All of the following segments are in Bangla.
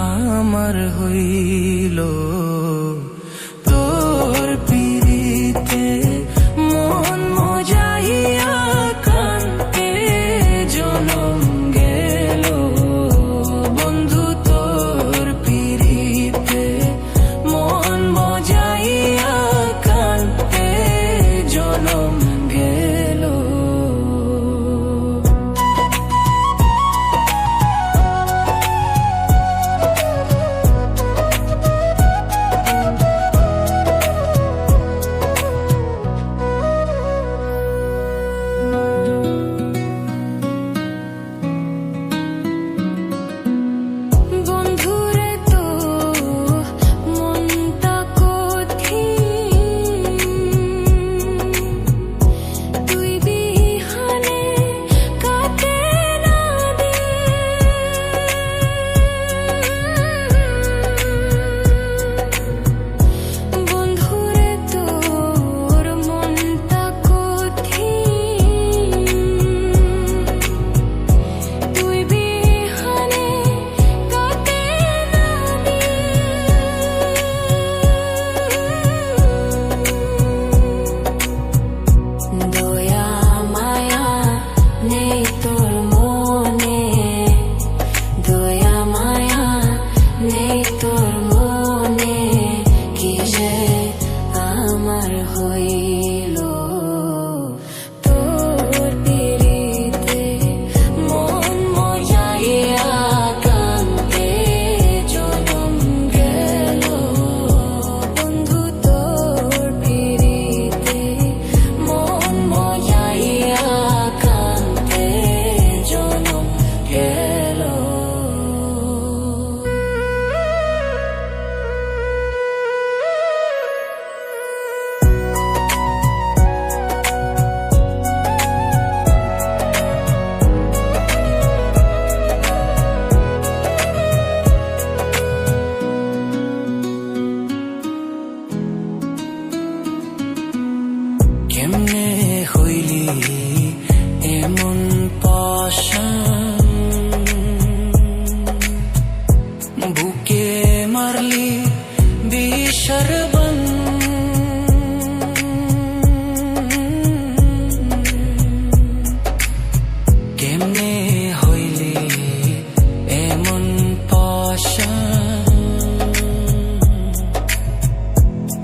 আমার হইল।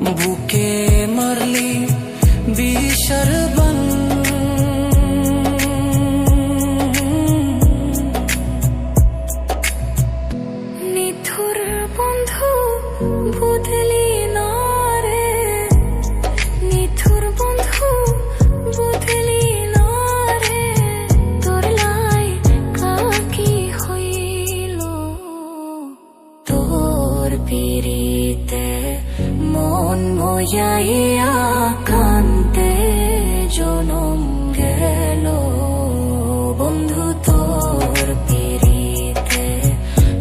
বুকে মারলি বিষর বন নিথুর বন্ধু বুধলি না রে। নিথুর বন্ধু বুধলি তোর পিড়িতে মন মজাইয়া কান্তে জনম গেল। বন্ধু, তোর পিড়িতে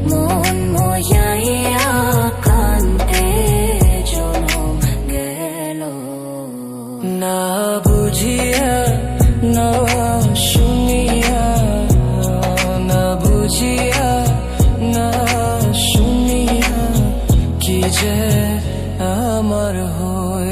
মন মজাইয়া কান্তে জনম গেল। না বুঝিয়া, না শুনিয়া, না বুঝিয়া, না শুনিয়া কি যে আমার হয়